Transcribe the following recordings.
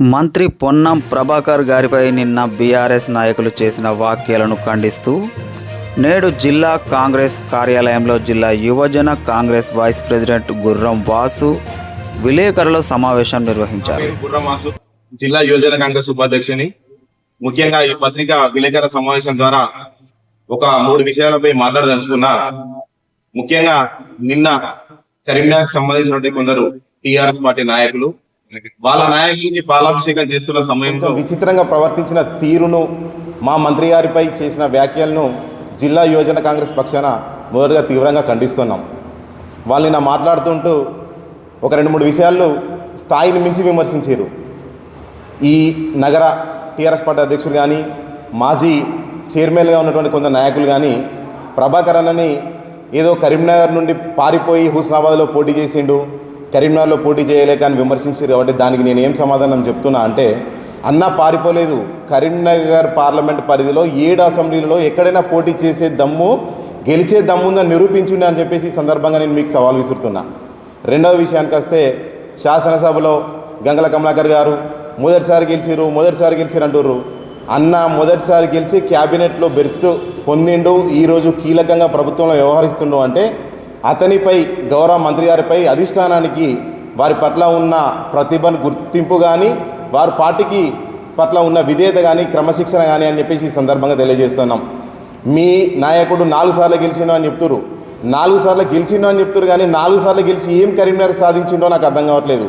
మంత్రి పొన్నం ప్రభాకర్ గారిపై నిన్న బీఆర్ఎస్ నాయకులు చేసిన వ్యాఖ్యలను ఖండిస్తూ నేడు జిల్లా కాంగ్రెస్ కార్యాలయంలో జిల్లా యువజన కాంగ్రెస్ వైస్ ప్రెసిడెంట్ గుర్రం వాసు విలేకరుల సమావేశం నిర్వహించారు. జిల్లా యువజన కాంగ్రెస్ ఉపాధ్యక్షుని. ముఖ్యంగా ఈ పత్రిక విలేకరుల సమావేశం ద్వారా ఒక మూడు విషయాలపై మాట్లాడదలుచుకున్నా ముఖ్యంగా నిన్న కరీంనగర్ సంబంధించినటువంటి కొందరు టిఆర్ఎస్ పార్టీ నాయకులు వాళ్ళ నాయకుడిని పాలాభిషేకం చేస్తున్న సమయంలో విచిత్రంగా ప్రవర్తించిన తీరును మా మంత్రి గారిపై చేసిన వ్యాఖ్యలను జిల్లా యువజన కాంగ్రెస్ పక్షాన మొదటగా తీవ్రంగా ఖండిస్తున్నాం. వాళ్ళు నిన్న మాట్లాడుతుంటూ ఒక రెండు మూడు విషయాలు స్థాయిని మించి విమర్శించారు. ఈ నగర టీఆర్ఎస్ పార్టీ అధ్యక్షుడు కానీ మాజీ చైర్మన్గా ఉన్నటువంటి కొందరు నాయకులు కానీ ప్రభాకర్ అన్నని ఏదో కరీంనగర్ నుండి పారిపోయి హుస్నాబాద్లో పోటీ చేసిండు కరీంనగర్లో పోటీ చేయలేక అని విమర్శించారు కాబట్టి దానికి నేను ఏం సమాధానం చెప్తున్నా అంటే అన్న పారిపోలేదు. కరీంనగర్ పార్లమెంట్ పరిధిలో ఏడు అసెంబ్లీలలో ఎక్కడైనా పోటీ చేసే దమ్ము గెలిచే దమ్ముందని నిరూపించుండే అని చెప్పేసి ఈ సందర్భంగా నేను మీకు సవాల్ విసురుతున్నా. రెండవ విషయానికి వస్తే శాసనసభలో గంగల కమలాకర్ గారు మొదటిసారి గెలిచిరు మొదటిసారి గెలిచిరు అంటుర్రు. అన్న మొదటిసారి గెలిచి క్యాబినెట్లో బెర్త్ పొందిండు ఈరోజు కీలకంగా ప్రభుత్వంలో వ్యవహరిస్తుండు అంటే అతనిపై గౌరవ మంత్రి గారిపై అధిష్టానానికి వారి పట్ల ఉన్న ప్రతిభను గుర్తింపు కానీ వారి పార్టీకి పట్ల ఉన్న విధేయత కానీ క్రమశిక్షణ కానీ అని చెప్పేసి ఈ సందర్భంగా తెలియజేస్తున్నాం. మీ నాయకుడు నాలుగు సార్లు గెలిచిండో అని చెప్తురు నాలుగు సార్లు గెలిచిండో అని చెప్తురు కానీ నాలుగు సార్లు గెలిచి ఏం కరీంనగర్ సాధించిండో నాకు అర్థం కావట్లేదు.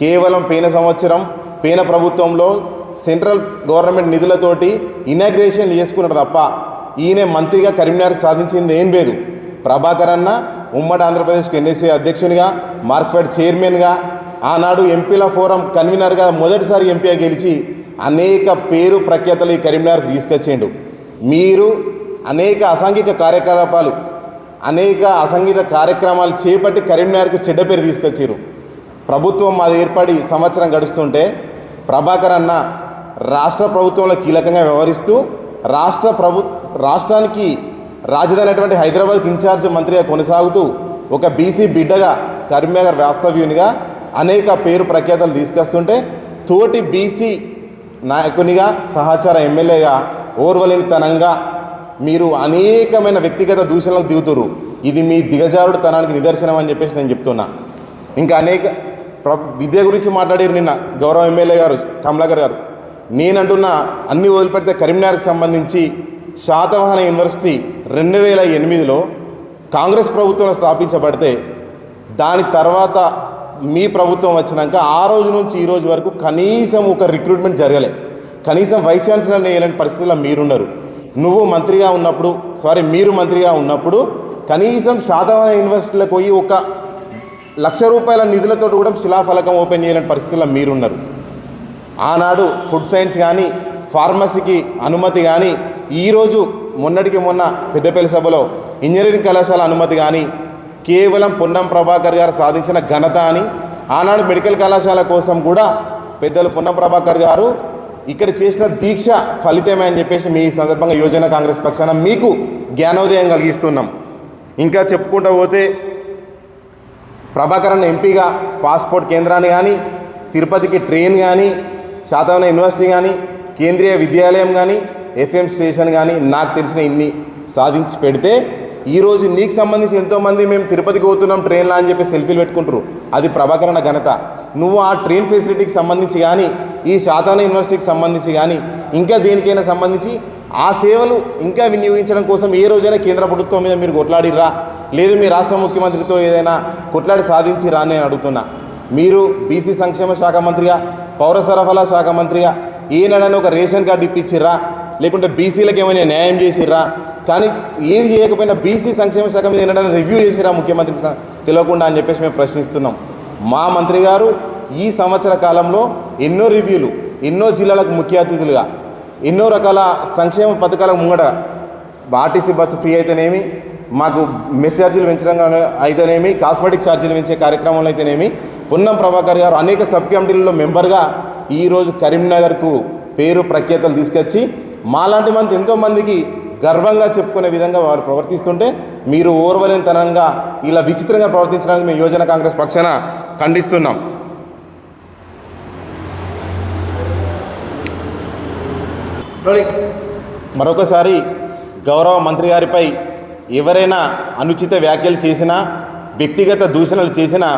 కేవలం పేన సంవత్సరం పేన ప్రభుత్వంలో సెంట్రల్ గవర్నమెంట్ నిధులతోటి ఇనాగ్రేషన్ చేసుకున్నారు తప్ప ఈయన మంత్రిగా కరీంనగర్ సాధించింది ఏం లేదు. ప్రభాకర్ అన్న ఉమ్మడి ఆంధ్రప్రదేశ్కు ఎన్ఎస్వి అధ్యక్షునిగా మార్క్ఫెడ్ చైర్మన్గా ఆనాడు ఎంపీల ఫోరం కన్వీనర్గా మొదటిసారి ఎంపీగా గెలిచి అనేక పేరు ప్రఖ్యాతలు ఈ కరీంనగర్కి తీసుకొచ్చిండు. మీరు అనేక అసాంఘిక కార్యకలాపాలు అనేక అసంఘిక కార్యక్రమాలు చేపట్టి కరీంనగర్కు చెడ్డ పేరు తీసుకొచ్చారు ప్రభుత్వం అది ఏర్పడి సంవత్సరం గడుస్తుంటే ప్రభాకర్ అన్న రాష్ట్ర ప్రభుత్వంలో కీలకంగా వ్యవహరిస్తూ రాష్ట్ర ప్రభు రాష్ట్రానికి రాజధాని అయినటువంటి హైదరాబాద్కి ఇన్ఛార్జ్ మంత్రిగా కొనసాగుతూ ఒక బీసీ బిడ్డగా కరీంనగర్ వాస్తవ్యునిగా అనేక పేరు ప్రఖ్యాతలు తీసుకొస్తుంటే తోటి బీసీ నాయకునిగా సహచార ఎమ్మెల్యేగా ఓర్వలేనితనంగా మీరు అనేకమైన వ్యక్తిగత దూషణలకు దిగుతురు ఇది మీ దిగజారుడు తనానికి నిదర్శనం అని చెప్పేసి నేను చెప్తున్నా. ఇంకా అనేక ప్ర విద్య గురించి మాట్లాడారు నిన్న గౌరవ ఎమ్మెల్యే గారు కమలాకర్ గారు. నేనంటున్న అన్ని వదిలిపెడితే కరీంనగర్కి సంబంధించి శాతవాహన యూనివర్సిటీ రెండు వేల ఎనిమిదిలో కాంగ్రెస్ ప్రభుత్వం స్థాపించబడితే దాని తర్వాత మీ ప్రభుత్వం వచ్చినాక ఆ రోజు నుంచి ఈ రోజు వరకు కనీసం ఒక రిక్రూట్మెంట్ జరగలే. కనీసం వైస్ ఛాన్సలర్ వేయలేని పరిస్థితుల్లో మీరున్నారు. నువ్వు మంత్రిగా ఉన్నప్పుడు సారీ మీరు మంత్రిగా ఉన్నప్పుడు కనీసం శాతవాహన యూనివర్సిటీలకు పోయి ఒక లక్ష రూపాయల నిధులతో కూడా శిలాఫలకం ఓపెన్ చేయలేని పరిస్థితుల్లో మీరున్నారు. ఆనాడు ఫుడ్ సైన్స్ కానీ ఫార్మసీకి అనుమతి కానీ ఈరోజు మొన్నటికి మొన్న పెద్దపల్లి సభలో ఇంజనీరింగ్ కళాశాల అనుమతి కానీ కేవలం పొన్నం ప్రభాకర్ గారు సాధించిన ఘనత అని ఆనాడు మెడికల్ కళాశాల కోసం కూడా పెద్దలు పొన్నం ప్రభాకర్ గారు ఇక్కడ చేసిన దీక్ష ఫలితమే అని చెప్పేసి మీ సందర్భంగా యువజన కాంగ్రెస్ పక్షాన మీకు జ్ఞానోదయం కలిగిస్తున్నాం. ఇంకా చెప్పుకుంటూ పోతే ప్రభాకరన్ ఎంపీగా పాస్పోర్ట్ కేంద్రాన్ని కానీ తిరుపతికి ట్రైన్ కానీ శాతవన యూనివర్సిటీ కానీ కేంద్రీయ విద్యాలయం కానీ ఎఫ్ఎం స్టేషన్ కానీ నాకు తెలిసిన ఇన్ని సాధించి పెడితే ఈరోజు నీకు సంబంధించి ఎంతోమంది మేము తిరుపతికి పోతున్నాం ట్రైన్లో అని చెప్పి సెల్ఫీలు పెట్టుకుంటారు అది ప్రభాకరణ ఘనత. నువ్వు ఆ ట్రైన్ ఫెసిలిటీకి సంబంధించి కానీ ఈ శాతాన యూనివర్సిటీకి సంబంధించి కానీ ఇంకా దేనికైనా సంబంధించి ఆ సేవలు ఇంకా వినియోగించడం కోసం ఏ రోజైనా కేంద్ర ప్రభుత్వం మీద మీరు కొట్లాడిర్రా? లేదు మీ రాష్ట్ర ముఖ్యమంత్రితో ఏదైనా కొట్లాడి సాధించి రా అని నేను అడుగుతున్నా. మీరు బీసీ సంక్షేమ శాఖ మంత్రిగా పౌర సరఫరా శాఖ మంత్రిగా ఈనాడని ఒక రేషన్ కార్డు ఇప్పించిర్రా? లేకుంటే బీసీలకు ఏమైనా న్యాయం చేసిర్రా? కానీ ఏది చేయకపోయినా బీసీ సంక్షేమ శాఖ మీద ఏంటంటే రివ్యూ చేసిరా ముఖ్యమంత్రికి తెలియకుండా అని చెప్పేసి మేము ప్రశ్నిస్తున్నాం. మా మంత్రి గారు ఈ సంవత్సర కాలంలో ఎన్నో రివ్యూలు ఎన్నో జిల్లాలకు ముఖ్య అతిథులుగా ఎన్నో రకాల సంక్షేమ పథకాల ముంగట ఆర్టీసీ బస్సు ఫ్రీ అయితేనేమి మాకు మెస్ ఛార్జీలు పెంచడం అయితేనేమి కాస్మెటిక్ ఛార్జీలు పెంచే కార్యక్రమంలో అయితేనేమి పొన్నం ప్రభాకర్ గారు అనేక సబ్ కమిటీలలో మెంబర్గా ఈరోజు కరీంనగర్కు పేరు ప్రఖ్యాతలు తీసుకొచ్చి మాలాంటి మంది ఎంతోమందికి గర్వంగా చెప్పుకునే విధంగా వారు ప్రవర్తిస్తుంటే మీరు ఓర్వలేనితనంగా ఇలా విచిత్రంగా ప్రవర్తించడానికి మేము యోజన కాంగ్రెస్ పక్షాన ఖండిస్తున్నాం. మరొకసారి గౌరవ మంత్రి గారిపై ఎవరైనా అనుచిత వ్యాఖ్యలు చేసినా వ్యక్తిగత దూషణలు చేసినా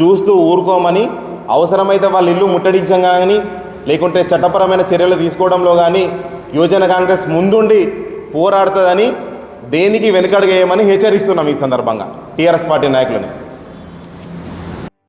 చూస్తూ ఊరుకోమని అవసరమైతే వాళ్ళ ఇల్లు ముట్టడించం కానీ లేకుంటే చట్టపరమైన చర్యలు తీసుకోవడంలో కానీ యువజన కాంగ్రెస్ ముందుండి పోరాడుతుందని దేనికి వెనుకడుగేయమని హెచ్చరిస్తున్నాం ఈ సందర్భంగా టీఆర్ఎస్ పార్టీ నాయకులని.